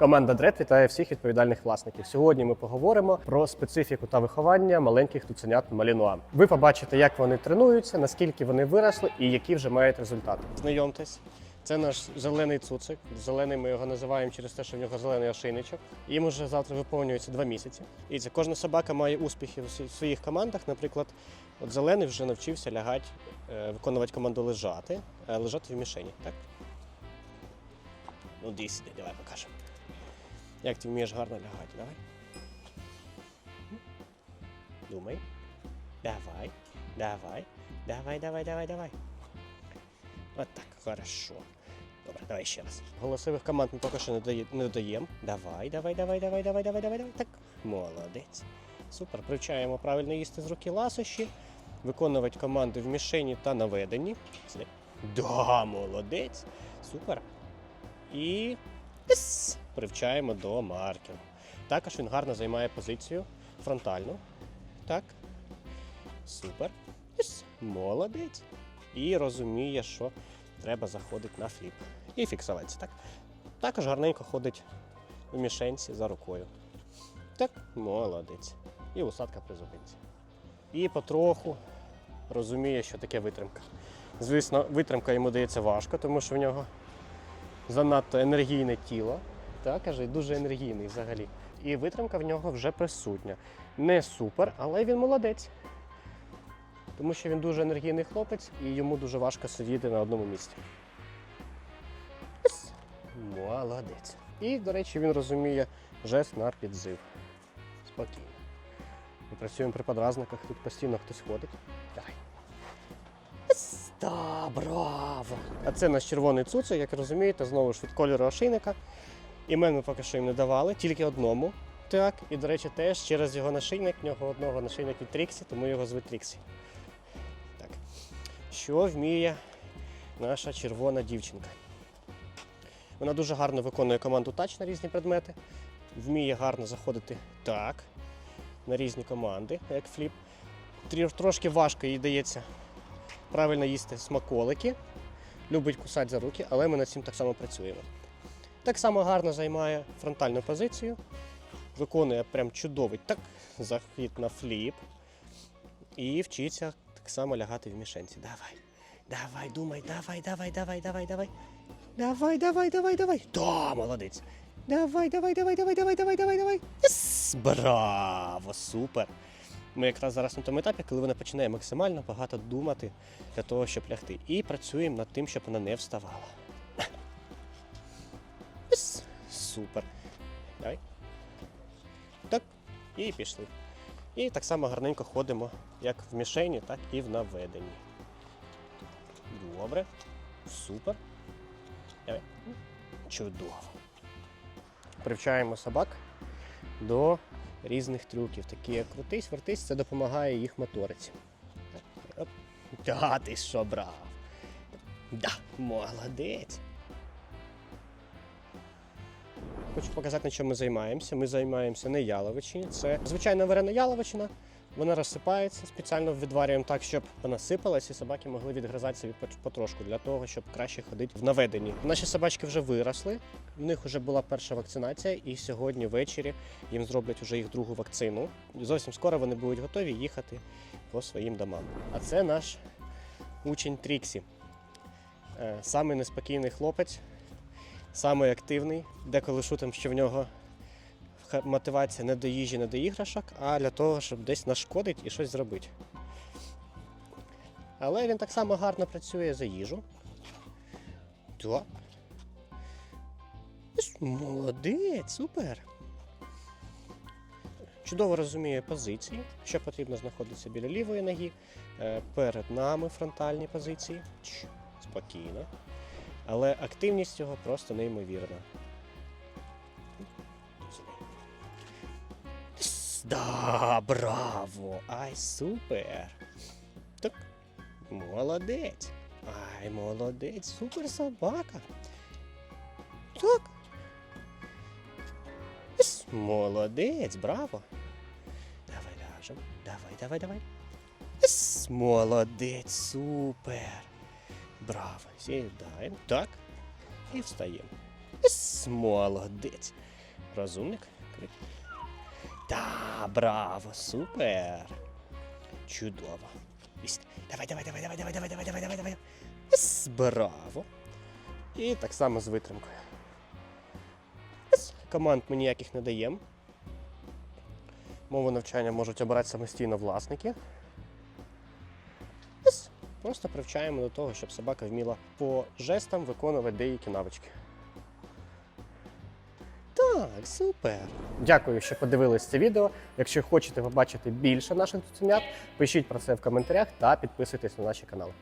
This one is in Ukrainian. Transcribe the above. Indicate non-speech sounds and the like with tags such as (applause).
Команда Дред вітає всіх відповідальних власників. Сьогодні ми поговоримо про специфіку та виховання маленьких туценят Малінуа. Ви побачите, як вони тренуються, наскільки вони виросли і які вже мають результати. Знайомтесь, це наш зелений цуцик. Зелений ми його називаємо через те, що в нього зелений ошейничок. Їм уже завтра виповнюється два місяці. І це кожна собака має успіхи в своїх командах. Наприклад, от зелений вже навчився лягати, е, виконувати команду лежати, е, лежати в мішені. Так? Ну, сюди, давай покажемо. Як ти вмієш гарно лягати, давай. Думай. Давай, давай, давай, давай, давай, давай. От так, хорошо. Добре, давай ще раз. Голосових команд ми поки що не дає- додаємо. Давай, давай, давай, давай, давай, давай, давай, давай. Так. Молодець. Супер. Привчаємо правильно їсти з руки ласощі, виконувати команди в мішені та наведенні. Да, молодець. Супер. І Привчаємо до маркеру. Також він гарно займає позицію фронтальну. Так. Супер. Молодець. І розуміє, що треба заходити на фліп. І фіксуватися. Так. Також гарненько ходить в мішенці за рукою. Так, молодець. І усадка при зупинці. І потроху розуміє, що таке витримка. Звісно, витримка йому дається важко, тому що в нього занадто енергійне тіло, так, каже, дуже енергійний взагалі. І витримка в нього вже присутня. Не супер, але він молодець. Тому що він дуже енергійний хлопець і йому дуже важко сидіти на одному місці. Молодець. І, до речі, він розуміє жест на підзив. Спокійно. Ми працюємо при подразниках, тут постійно хтось ходить. Давай. Та, браво! А це наш червоний цуцик, як розумієте, знову ж від кольору ошейника. Імен ми поки що їм не давали, тільки одному. Так, і, до речі, теж через його нашийник, в нього одного нашийник від Тріксі, тому його звуть Тріксі. Так. Що вміє наша червона дівчинка? Вона дуже гарно виконує команду тач на різні предмети, вміє гарно заходити так, на різні команди, як фліп. Трошки важко їй дається правильно їсти смаколики, любить кусати за руки, але ми над цим так само працюємо. Так само гарно займає фронтальну позицію, виконує прям чудовий так, захід на фліп і вчиться так само лягати в мішенці. Давай, давай, думай, давай, давай, давай, давай, давай. Давай, давай, давай, давай. Да, молодець. Давай, давай, давай, давай, давай, давай, давай, давай. Браво, супер. Ми якраз зараз на тому етапі, коли вона починає максимально багато думати для того, щоб лягти. І працюємо над тим, щоб вона не вставала. (laughs) Супер. Давай. Так. І пішли. І так само гарненько ходимо як в мішені, так і в наведенні. Добре. Супер. Давай. Чудово. Привчаємо собак до різних трюків, такі як крутись, вертись, це допомагає їх моториці. Та ти що брав? Да, молодець. Хочу показати, на чому ми займаємося. Ми займаємося на яловичі. Це звичайна варена яловичина. Вона розсипається, спеціально відварюємо так, щоб вона сипалась, і собаки могли відгризатися від потрошку для того, щоб краще ходити в наведенні. Наші собачки вже виросли. В них вже була перша вакцинація, і сьогодні ввечері їм зроблять вже їх другу вакцину. Зовсім скоро вони будуть готові їхати по своїм домам. А це наш учень Тріксі. Е, Самий неспокійний хлопець, самий активний. Деколи шутимо, що в нього мотивація не до їжі, не до іграшок, а для того, щоб десь нашкодити і щось зробити. Але він так само гарно працює за їжу. Так. Молодець, супер. Чудово розуміє позиції, що потрібно знаходитися біля лівої ноги, е, перед нами фронтальні позиції. Спокійно. Але активність його просто неймовірна. Да, браво! Ай, супер! Так, молодець! Ай, молодець, супер собака! Так. Молодець, браво! Давай ляжем. Давай, давай, давай. Молодець, супер! Браво! Сідаємо. Так. І встаємо. Молодець. Розумник. Та, браво, супер. Чудово. Давай, давай, давай, давай, давай, давай, давай, давай, давай, давай. Браво. І так само з витримкою. Команд ми ніяких не даємо. Мову навчання можуть обирати самостійно власники. Просто привчаємо до того, щоб собака вміла по жестам виконувати деякі навички. Так, супер. Дякую, що подивились це відео. Якщо хочете побачити більше наших цуценят, пишіть про це в коментарях та підписуйтесь на наші канали.